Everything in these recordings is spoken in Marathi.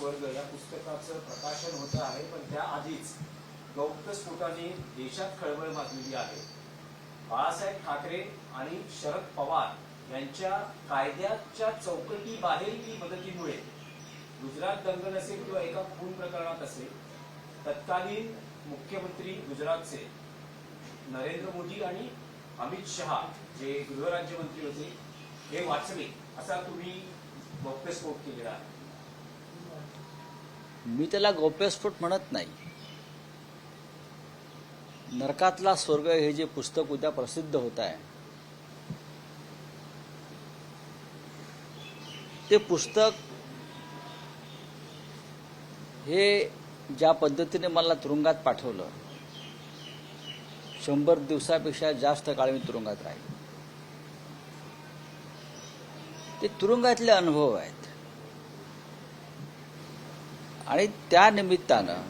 स्वर्ग या पुस्तकाचं प्रकाशन होत आहे पण त्याआधीच गौप्यस्फोटाने देशात खळबळ माजलेली आहे. बाळासाहेब ठाकरे आणि शरद पवार यांच्या कायद्याच्या चौकटी बाहेरील मदतीमुळे गुजरात दंगल असेल किंवा एका खून प्रकरणात असेल तत्कालीन मुख्यमंत्री गुजरातचे नरेंद्र मोदी आणि अमित शहा जे गृहराज्यमंत्री होते हे वाचले असा तुम्ही गौप्यस्फोट केलेला आहे. मी त्याला गौप्यस्फोट म्हणत नाही. नरकातला स्वर्ग हे जे पुस्तक उद्या प्रसिद्ध होत आहे. ते पुस्तक हे ज्या पद्धतीने मला तुरुंगात पाठवलं शंभर दिवसापेक्षा जास्त काळ मी तुरुंगात राहील. ते तुरुंगातले अनुभव आहेत. आणि त्या निमित्तानं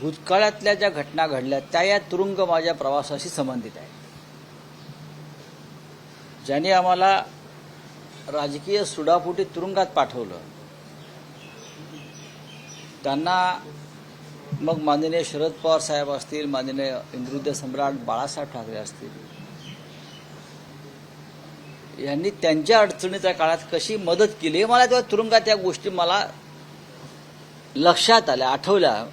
भूतकाळातल्या ज्या घटना घडल्या त्या या तुरुंग माझ्या प्रवासाशी संबंधित आहेत. ज्यांनी आम्हाला राजकीय सुडाफुटी तुरुंगात पाठवलं त्यांना मग माननीय शरद पवार साहेब असतील माननीय इंद्रुद्य सम्राट बाळासाहेब ठाकरे असतील यांनी त्यांच्या अडचणीच्या काळात कशी मदत केली हे मला तेव्हा तुरुंगात या गोष्टी मला लक्षात आल्या आठवल्या.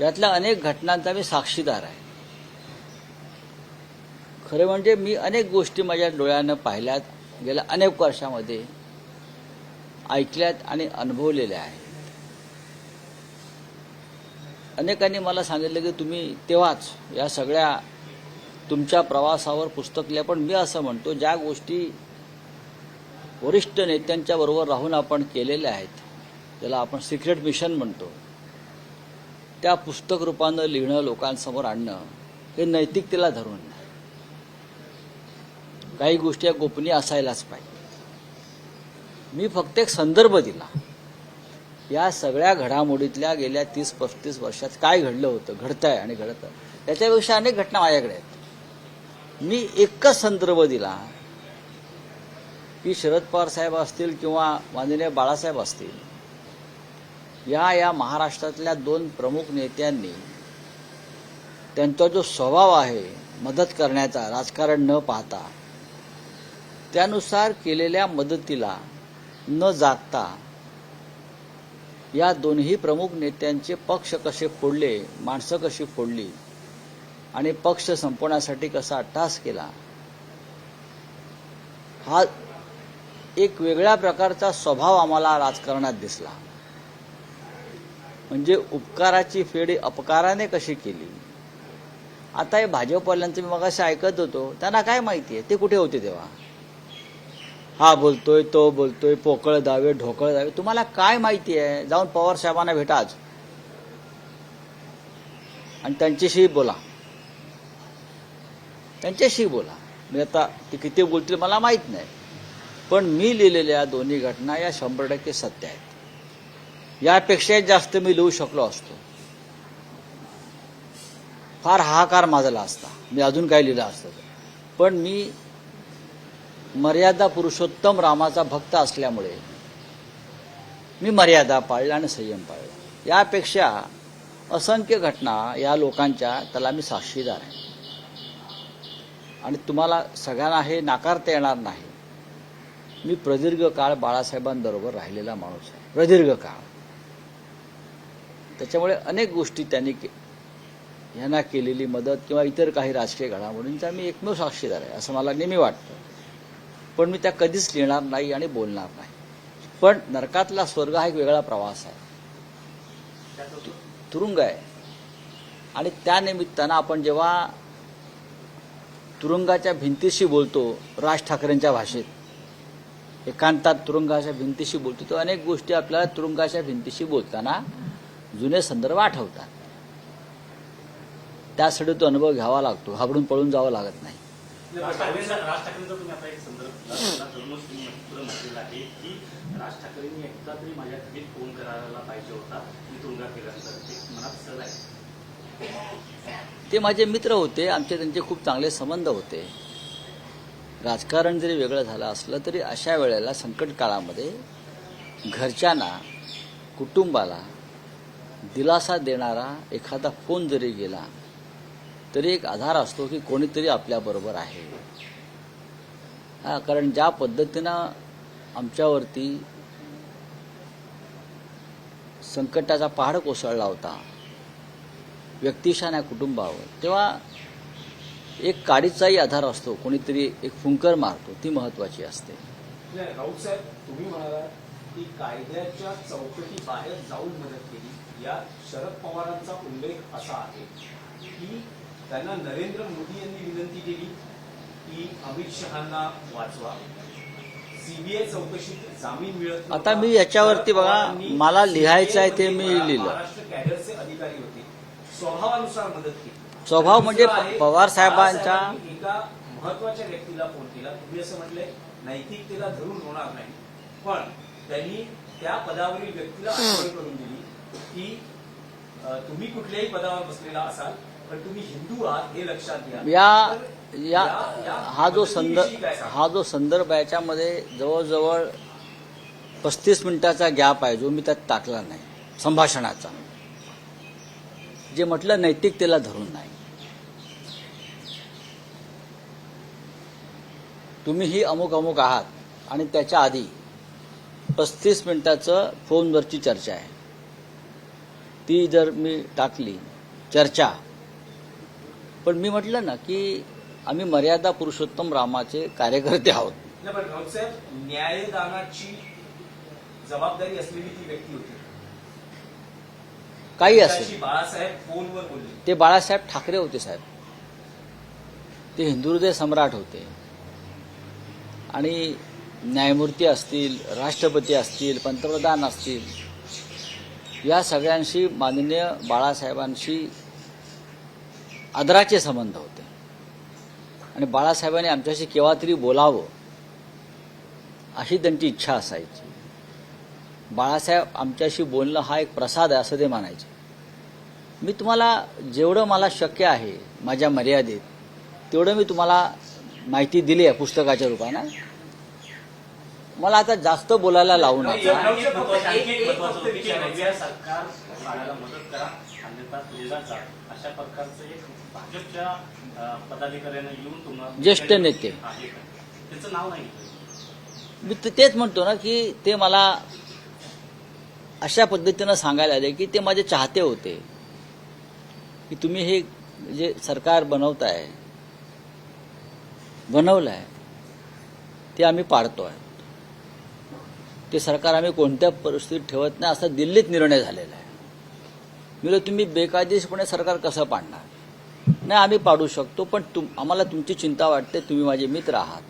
यातल्या अनेक घटनांचा मी साक्षीदार आहे. खरं म्हणजे मी अनेक गोष्टी माझ्या डोळ्यानं पाहिल्यात गेल्या अनेक वर्षामध्ये ऐकल्यात आणि अनुभवलेल्या आहेत. अनेकांनी मला सांगितलं की तुम्ही तेव्हाच या सगळ्या तुमच्या प्रवासावर पुस्तक लिहा पण मी असं म्हणतो ज्या गोष्टी वरिष्ठ नेत्यांच्या बरोबर राहून आपण केलेल्या आहेत ज्याला आपण सिक्रेट मिशन म्हणतो त्या पुस्तक रूपानं लिहिणं लोकांसमोर आणणं हे नैतिकतेला धरून काही गोष्टी या गोपनीय असायलाच पाहिजे. मी फक्त एक संदर्भ दिला. या सगळ्या घडामोडीतल्या गेल्या तीस पस्तीस वर्षात काय घडलं होतं घडतंय आणि घडत त्याच्यापेक्षा अनेक घटना माझ्याकडे आहेत. मी एकच संदर्भ दिला. की शरद पवार साहेब असतील किंवा माननीय बाळासाहेब असतील या या महाराष्ट्रातल्या दोन प्रमुख नेत्यांनी त्यांचा जो स्वभाव आहे मदत करण्याचा राजकारण न पाहता त्यानुसार केलेल्या मदतीला न जागता या दोन्ही प्रमुख नेत्यांचे पक्ष कसे फोडले माणसं कशी फोडली आणि पक्ष संपवण्यासाठी कसा अट्टास केला. हा एक वेगळ्या प्रकारचा स्वभाव आम्हाला राजकारणात दिसला. म्हणजे उपकाराची फेड अपकाराने कशी केली. आता हे भाजपवाल्यांचं मी मगाशी ऐकत होतो. त्यांना काय माहिती आहे? ते कुठे होते तेव्हा? हा बोलतोय तो बोलतोय पोकळ दावे ढोकळ दावे. तुम्हाला काय माहिती आहे? जाऊन पवार साहेबांना भेटा आज. आणि त्यांच्याशी बोला. त्यांच्याशी बोला. मी आता ते किती बोलतील मला माहीत नाही. पण मी लिहिलेल्या दोन्ही घटना या शंभर टक्के सत्य आहेत. यापेक्षा जास्त मी लिहू शकलो असतो. फार हाहाकार माजला असता मी अजून काय लिहिलं असतं. पण मी मर्यादा पुरुषोत्तम रामाचा भक्त असल्यामुळे मी मर्यादा पाळला आणि संयम पाळला. यापेक्षा असंख्य घटना या लोकांच्या त्याला मी साक्षीदार आहे. आणि तुम्हाला सगळ्यांना हे नाकारता येणार नाही. मी प्रदीर्घ काळ बाळासाहेबांबरोबर राहिलेला माणूस आहे. प्रदीर्घ काळ. त्याच्यामुळे अनेक गोष्टी त्यांनी के यांना केलेली मदत किंवा इतर काही राजकीय घडामोडींचा मी एकमेव साक्षीदार आहे असं मला नेहमी वाटतं. पण मी त्या कधीच लिहिणार नाही आणि बोलणार नाही. पण नरकातला स्वर्ग हा एक वेगळा प्रवास आहे. तुरुंग आहे. आणि त्या निमित्तानं आपण जेव्हा तुरुंगाच्या भिंतीशी बोलतो राज ठाकरेंच्या भाषेत. एकांतात तुरुंगाच्या भिंतीशी बोलतो. तो अनेक गोष्टी आपल्याला तुरुंगाच्या भिंतीशी बोलताना जुने संदर्भ आठवतात. त्यासाठी तो अनुभव घ्यावा लागतो. घाबरून पळून जावं लागत नाही. राज ठाकरेंचा तुम्ही आता एक संदर्भ आहे की राज ठाकरेंनी एकदा तरी माझ्या घरी फोन करायला पाहिजे होता. मी तुरुंगात गेल्यानंतर मनात सर आहे ते माझे मित्र होते आमचे त्यांचे खूप चांगले संबंध होते. राजकारण जरी वेगळं झालं असलं तरी अशा वेळेला संकट काळामध्ये घरच्यांना कुटुंबाला दिलासा देणारा एखादा फोन जरी गेला तरी एक आधार असतो की कोणीतरी आपल्याबरोबर आहे. हा कारण ज्या पद्धतीनं आमच्यावरती संकटाचा पहाड कोसळला होता व्यक्तिशा या कुटुंबावर तेव्हा एक काडीचाही आधार असतो कोणीतरी एक फुंकर मारतो ती महत्वाची असते राऊत साहेब तुम्ही की कायद्याच्या चौकटी बाहेर जाऊन मदत केली या शरद पवारांचा उल्लेख असा आहे की त्यांना नरेंद्र मोदी यांनी विनंती केली की अमित शहांना वाचवा सीबीआय चौकशीत जामीन मिळत. आता मी याच्यावरती बघा, मला लिहायचं आहे ते मी लिहिलं. स्वभावानुसार मदत केली. स्वभाव म्हणजे पवार साहेबांच्या- एका महत्त्वाच्या व्यक्तीला फोन केला. तुम्ही असं म्हटलंय नैतिकतेला धरून होणार नाही. पण त्यांनी त्या पदावरील व्यक्तीला आठवण करून दिली की तुम्ही कुठल्याही पदावर बसलेला असाल पण तुम्ही हिंदू आहात हे लक्षात घ्या. या हा जो संदर्भ? हा जो संदर्भ आहे याच्यामध्ये जवळजवळ पस्तीस मिनिटाचा गॅप आहे जो मी त्यात टाकला नाही संभाषणाचा. जे म्हटलं नैतिकतेला धरून नाही. तुम्ही ही अमुक अमुक आहात आणि त्याच्या आधी पस्तीस मिनिटाचं फोनवरची चर्चा आहे. ती जर मी टाकली चर्चा. पण मी म्हटलं ना की आम्ही मर्यादा पुरुषोत्तम रामाचे कार्यकर्ते आहोत. न्यायदानाची जबाबदारी असलेली ती व्यक्ती होती. काही असेल बाळासाहेब फोनवर बोलले. ते बाळासाहेब ठाकरे होते साहेब. ते हिंदुहृदय सम्राट होते. आणि न्यायमूर्ती असतील राष्ट्रपती असतील पंतप्रधान असतील या सगळ्यांशी माननीय बाळासाहेबांशी आदराचे संबंध होते. आणि बाळासाहेबांनी आमच्याशी केव्हा तरी बोलावं अशी त्यांची इच्छा असायची. बाळासाहेब आमच्याशी बोलणं हा एक प्रसाद आहे असं ते म्हणायचे मी तुम्हाला जेवढं मला शक्य आहे माझ्या मर्यादेत तेवढं मी तुम्हाला माहिती दिली आहे पुस्तकाच्या रूपानं मला आता जास्त बोलायला लावू नका ज्येष्ठ नेते. काय. त्याचं नाव नाही घेतलं. मी तेच म्हणतो ना की ते मला अशा पद्धतीनं सांगायला आले की ते माझे चाहते होते. की तुम्ही हे जे सरकार बनवताय बनवलंय ते आम्ही पाडतोय. ते सरकार आम्ही कोणत्या परिस्थितीत ठेवत नाही असा दिल्लीत निर्णय झालेला आहे. मी तुम्ही बेकायदेशीरपणे सरकार कसं पाडणार? नाही आम्ही पाडू शकतो पण तुम आम्हाला तुमची चिंता वाटते तुम्ही माझे मित्र आहात.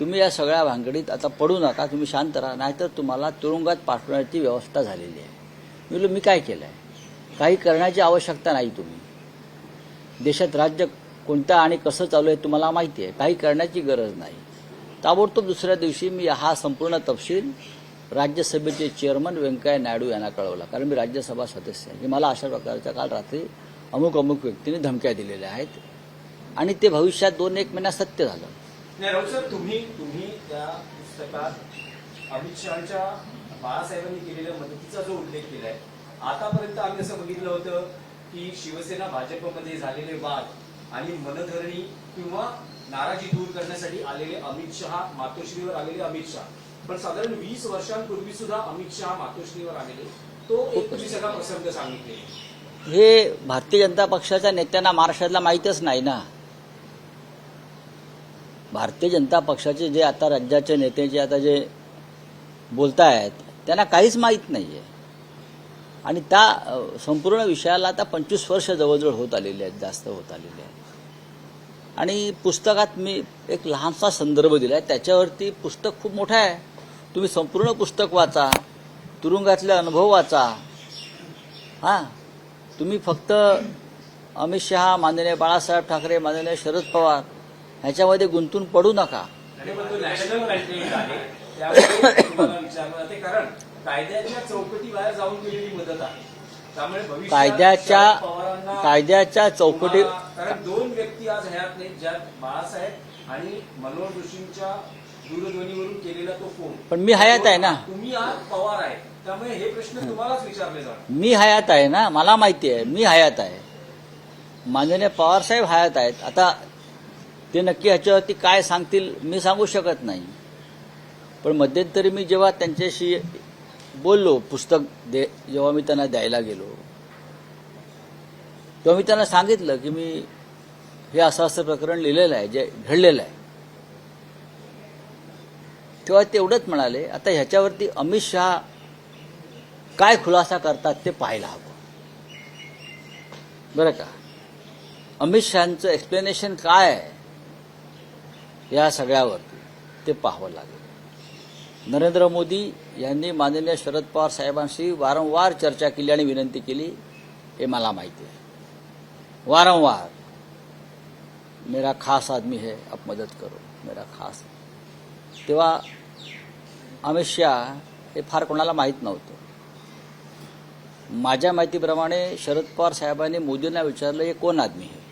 तुम्ही या सगळ्या भानगडीत आता पडू नका तुम्ही शांत राहा. नाहीतर तुम्हाला तुरुंगात पाठवण्याची व्यवस्था झालेली आहे. मी म्हणलो, मी काय केलं आहे काही करण्याची आवश्यकता नाही तुम्ही. देशात राज्य कोणतं आणि कसं चालू आहे तुम्हाला माहिती आहे. काही करण्याची गरज नाही. ताबडतोब दुसऱ्या दिवशी मी हा संपूर्ण तपशील राज्यसभेचे चेअरमन व्यंकय्या नायडू यांना कळवला. कारण मी राज्यसभा सदस्य आहे. की मला अशा प्रकारच्या काल रात्री अमुक अमुक व्यक्तीने धमक्या दिलेल्या आहेत. आणि ते भविष्यात दोन एक महिन्यात सत्य झालं. नाही राऊत सर तुम्ही तुम्ही त्या पुस्तकात अमित शहाच्या बाळासाहेबांनी केलेल्या मदतीचा जो उल्लेख केलाय आतापर्यंत आम्ही असं बघितलं होतं की शिवसेना भाजपमध्ये झालेले वाद आणि मनधरणी किंवा नाराजी दूर करण्यासाठी आलेले अमित शहा मातोश्रीवर आलेले अमित शहा. पण साधारण वीस वर्षांपूर्वी सुद्धा अमित शहा मातोश्रीवर आलेले. तो एक तुम्ही सगळा प्रसंग सांगितले. हे भारतीय जनता पक्षाच्या नेत्यांना महाराष्ट्रातला माहीतच नाही ना. भारतीय जनता पक्षाचे जे आता राज्याचे नेते जे आता जे बोलतायत त्यांना काहीच माहीत नाही आहे आणि त्या संपूर्ण विषयाला आता पंचवीस वर्ष जवळजवळ होत आलेले आहेत जास्त होत आलेले आहेत. आणि पुस्तकात मी एक लहानसा संदर्भ दिला आहे त्याच्यावरती पुस्तक खूप मोठं आहे. तुम्ही संपूर्ण पुस्तक वाचा तुरुंगातले अनुभव वाचा. हां? तुम्ही फक्त अमित शहा माननीय बाळासाहेब ठाकरे माननीय शरद पवार ह्याच्यामध्ये गुंतून पडू नका. आणि पण तो नॅशनल कंटेंट आहे. त्यामुळे तुम्हाला विचारलं जाते कारण कायद्याच्या चौकटी बाहेर जाऊन केलेली मदत आहे. त्यामुळे भविष्यात कायद्याच्या शरद पवारांना कायद्याच्या चौकटी तुम्हाला- कारण दोन व्यक्ती आज हयात नाहीत ज्यात बाळासाहेब आणि मनोहर जोशींच्या दूरध्वनीवरून केलेला तो फोन. पण मी हयात आहे ना. तुम्ही आज पवार आहे. त्यामुळे हे प्रश्न तुम्हालाच विचारले जाणार. मी हयात आहे ना. मला माहिती आहे. मी हयात आहे. माननीय पवारसाहेब हयात आहेत. आता ते नक्की ह्याच्यावरती काय सांगतील मी सांगू शकत नाही. पण मध्यंतरी मी जेव्हा त्यांच्याशी बोललो पुस्तक दे जेव्हा मी त्यांना द्यायला गेलो तेव्हा मी त्यांना सांगितलं की मी हे असं असं प्रकरण लिहिलेलं आहे जे घडलेलं आहे. तेव्हा तेवढंच म्हणाले आता ह्याच्यावरती अमित शहा काय खुलासा करतात ते पाहायला हवं. बरं का? अमित शहाचं एक्सप्लेनेशन काय आहे? या सगळ्यावरती ते पाहावं लागेल. नरेंद्र मोदी यांनी माननीय शरद पवार साहेबांशी वारंवार चर्चा केली आणि विनंती केली हे मला माहिती आहे. वारंवार मेरा खास आदमी है आप मदत करो मेरा खास तेव्हा अमित शहा हे फार कोणाला माहीत नव्हतं. माझ्या माहितीप्रमाणे शरद पवार साहेबांनी मोदींना विचारलं हे कोण आदमी आहे